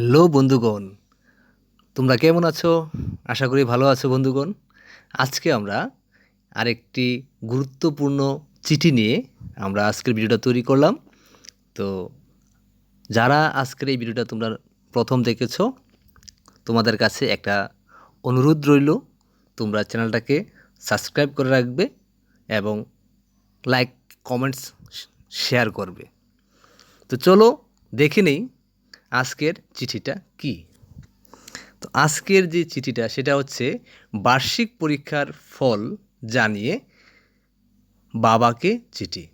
Hello বন্ধুগণ, তোমরা কেমন আছো? আশা করি ভালো আছো বন্ধুগণ। আজকে আমরা আরেকটি গুরুত্বপূর্ণ চিঠি নিয়ে আমরা আজকের ভিডিওটা তৈরি করলাম। তো যারা আজকের এই ভিডিওটা তোমরা প্রথম দেখেছ, তোমাদের কাছে একটা অনুরোধ রইল, তোমরা চ্যানেলটাকে সাবস্ক্রাইব করে রাখবে এবং লাইক, কমেন্টস শেয়ার করবে। তো চলো দেখে নেই আজকের চিঠিটা কি? তো আজকের যে চিঠিটা সেটা হচ্ছে বার্ষিক পরীক্ষার ফল জানিয়ে বাবাকে চিঠি।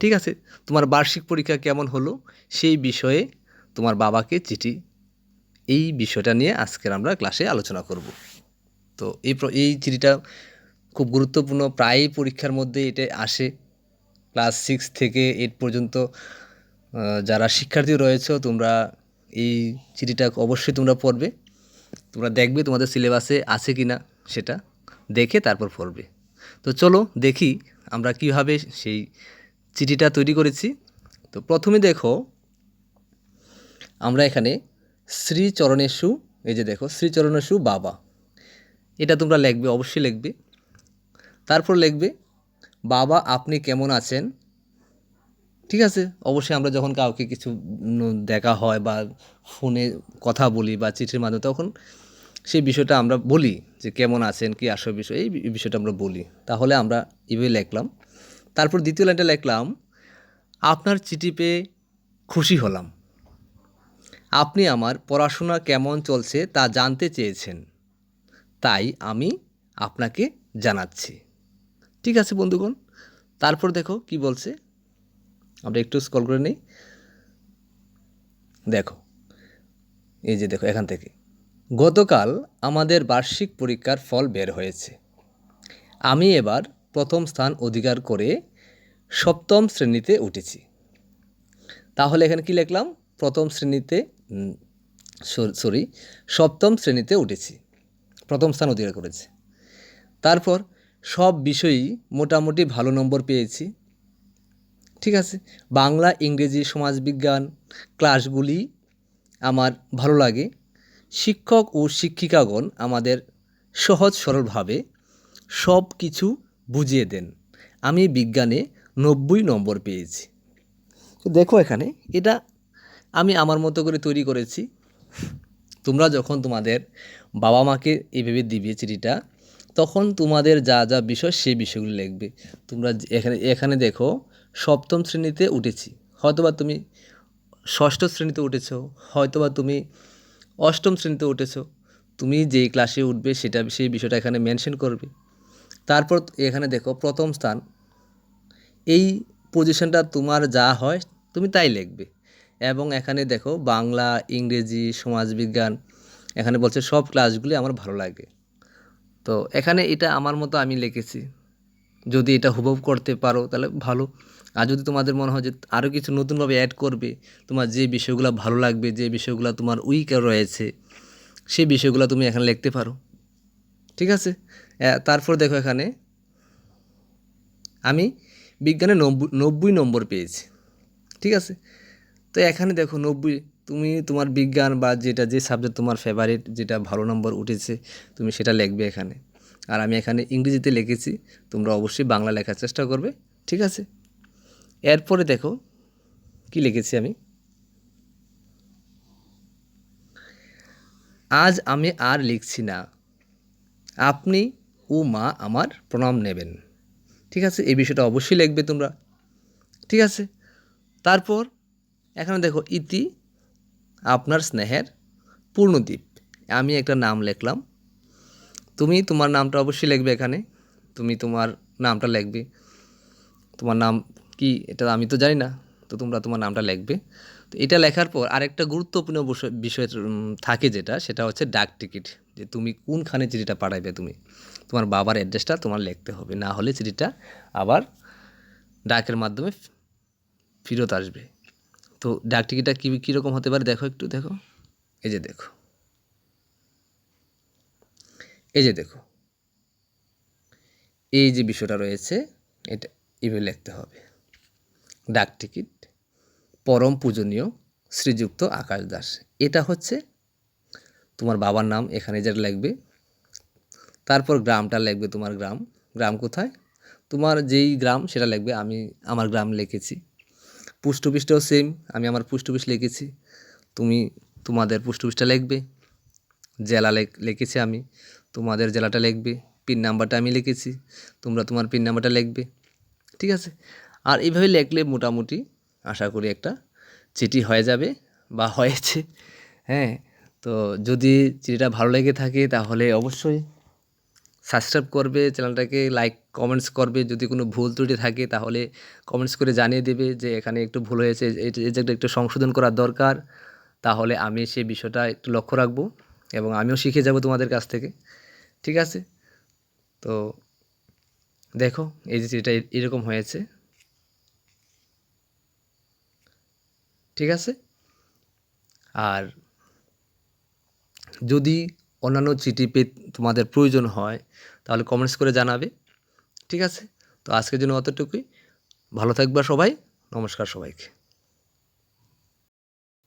ঠিক আছে? তোমার বার্ষিক পরীক্ষা কেমন হলো? সেই বিষয়ে তোমার বাবাকে চিঠি। এই বিষয়টা নিয়ে আজকের আমরা ক্লাসে আলোচনা করব। তো এই এই চিঠিটা খুব গুরুত্বপূর্ণ। প্রায়ই পরীক্ষার মধ্যে এটা আসে। ক্লাস সিক্স থেকে এইট পর্যন্ত যারা শিক্ষার্থী রয়েছে, তোমরা এই চিঠিটা অবশ্যই তোমরা পড়বে। তোমরা দেখবে তোমাদের সিলেবাসে আছে কি না সেটা দেখে তারপর পড়বে। তো চলো দেখি আমরা কীভাবে সেই চিঠিটা তৈরি করেছি। তো প্রথমে দেখো, আমরা এখানে শ্রীচরণেশু, এই যে দেখো, শ্রীচরণেশু বাবা। এটা তোমরা লিখবে, অবশ্যই লিখবে। তারপর লিখবে, বাবা, আপনি কেমন আছেন? ঠিক আছে, অবশ্যই আমরা যখন কাউকে কিছু দেখা হয় বা ফোনে কথা বলি বা চিঠির মাধ্যমে, তখন সেই বিষয়টা আমরা বলি যে কেমন আছেন, কি আসল বিষয়, এই বিষয়টা আমরা বলি। তাহলে আমরা এভাবে লিখলাম, তারপর দ্বিতীয় লাইনটা লিখলাম, আপনার চিঠি পেয়ে খুশি হলাম। আপনি আমার পড়াশোনা কেমন চলছে তা জানতে চেয়েছেন। তাই আমি আপনাকে জানাচ্ছি। ঠিক আছে বন্ধুগণ, তারপর দেখো কি বলছে। আমরা একটু স্কল করে নিই। দেখো, এই যে দেখো, এখান থেকে। গতকাল আমাদের বার্ষিক পরীক্ষার ফল বের হয়েছে। আমি এবার প্রথম স্থান অধিকার করে সপ্তম শ্রেণীতে উঠেছি। তাহলে এখানে কি লিখলাম? প্রথম শ্রেণীতে সরি সপ্তম শ্রেণীতে উঠেছি। প্রথম স্থান অধিকার করেছি। তারপর সব বিষয়েই মোটামুটি ভালো নম্বর পেয়েছি। ঠিক আছে? বাংলা, ইংরেজি, সমাজবিজ্ঞান ক্লাসগুলি আমার ভালো লাগে। শিক্ষক ও শিক্ষিকাগণ আমাদের সহজ সরলভাবে সব কিছু বুঝিয়ে দেন। আমি বিজ্ঞানে নব্বই নম্বর পেয়েছি। দেখো এখানে, এটা আমি আমার মতো করে তৈরি করেছি। তোমরা যখন তোমাদের বাবা মাকে এইভাবে দিবে চিঠিটা, তখন তোমাদের যা যা বিষয় সেই বিষয়গুলো লিখবে। তোমরা এখানে এখানে দেখো সপ্তম শ্রেণীতে উঠেছি। হয়তোবা তুমি ষষ্ঠ শ্রেণীতে উঠেছো, হয়তোবা তুমি অষ্টম শ্রেণীতে উঠেছো। তুমি যেই ক্লাসে উঠবে সেটা সেই বিষয়টা এখানে মেনশন করবে। তারপর এখানে দেখো প্রথম স্থান। এই পজিশনটা তোমার যা হয় তুমি তাই লিখবে। এবং এখানে দেখো বাংলা, ইংরেজি, সমাজবিজ্ঞান, এখানে বলছে সব ক্লাসগুলি আমার ভালো লাগে। তো এখানে এটা আমার মতো আমি লিখেছি। যদি এটা হুবহু করতে পারো, তাহলে ভালো। আর যদি তোমাদের মনে হয় যে আরও কিছু নতুনভাবে অ্যাড করবে, তোমার যে বিষয়গুলো ভালো লাগবে, যে বিষয়গুলো তোমার উইক রয়েছে সেই বিষয়গুলো তুমি এখানে লিখতে পারো। ঠিক আছে? তারপর দেখো এখানে, আমি বিজ্ঞানে নব্বই নম্বর পেয়েছি। ঠিক আছে? তো এখানে দেখো নব্বই, তুমি তোমার বিজ্ঞান বা যেটা যে সাবজেক্ট তোমার ফেভারিট যেটা ভালো নম্বর উঠেছে, তুমি সেটা লিখবে এখানে। আর আমি এখানে ইংরেজিতে লিখেছি, তোমরা অবশ্যই বাংলা লেখার চেষ্টা করবে, ঠিক আছে? এরপরে দেখো কি লিখেছি আমি। আজ আমি আর লিখছি না, আপনি ও মা আমার প্রণাম নেবেন, ঠিক আছে? এই বিষয়টা অবশ্যই লিখবে তোমরা, ঠিক আছে? তারপর এখানে দেখো, ইতি আপনার স্নেহের পূর্ণদ্বীপ, আমি একটা নাম লিখলাম তুমি তোমার নামটা অবশ্যই লিখবে এখানে। তুমি তোমার নামটা লিখবে। তোমার নাম কি এটা আমি তো জানি না, তো তোমরা তোমার নামটা লিখবে। তো এটা লেখার পর আরেকটা গুরুত্বপূর্ণ বিষয় থাকে যেটা, সেটা হচ্ছে ডাক টিকিট। যে তুমি কোনখানে চিঠিটা পাঠাবে তুমি? তোমার বাবার অ্যাড্রেসটা তোমার লিখতে হবে, না হলে চিঠিটা আবার ডাকের মাধ্যমে ফেরত আসবে। তো ডাক টিকিটটা কী, কীরকম হতে পারে? দেখো একটু, দেখো। এই যে দেখো। এই যে দেখো। এই যে বিষয়টা রয়েছে, এটা এভাবে লিখতে হবে। ডাক টিকিট, পরম পূজনীয় শ্রীযুক্ত আকাশ দাস। এটা হচ্ছে তোমার বাবার নাম, এখানে যেটা লিখবে। তারপর গ্রামটা লিখবে তোমার গ্রাম। গ্রাম কোথায়? তোমার যেই গ্রাম, সেটা লিখবে। আমি আমার গ্রাম লিখেছি। পোস্ট অফিসটাও সেম আমি আমার পোস্ট অফিস লিখেছি। তুমি তোমাদের পোস্ট অফিসটা লিখবে। জেলা লেখ- লিখেছি আমি। তোমাদের জেলাটা লিখবে পিন নাম্বারটা আমি লিখেছি, তোমরা তোমার পিন নাম্বারটা লিখবে, ঠিক আছে? আর এইভাবে লিখলে মোটামুটি আশা করি একটা চিঠি হয়ে যাবে বা হয়েছে হ্যাঁ? তো যদি চিঠিটা ভালো লেগে থাকে তাহলে অবশ্যই সাবস্ক্রাইব করবে, চ্যানেলটাকে লাইক কমেন্টস করবে, যদি কোনো ভুল ত্রুটি থাকে তাহলে কমেন্টস করে জানিয়ে দেবে যে এখানে একটু ভুল হয়েছে এই- জায়গাটা একটু সংশোধন করার দরকার, তাহলে আমি সেই বিষয়টা একটু লক্ষ্য রাখব এবং আমিও শিখে যাব তোমাদের কাছ থেকে। ঠিক আছে? তো দেখো, এই যে চিঠিটা এরকম হয়েছে। ঠিক আছে? আর যদি অন্যান্য চিঠি পে তোমাদের প্রয়োজন হয়, তাহলে কমেন্টস করে জানাবে। ঠিক আছে? তো আজকের জন্য অতটুকুই। ভালো থাকবা সবাই। নমস্কার সবাইকে।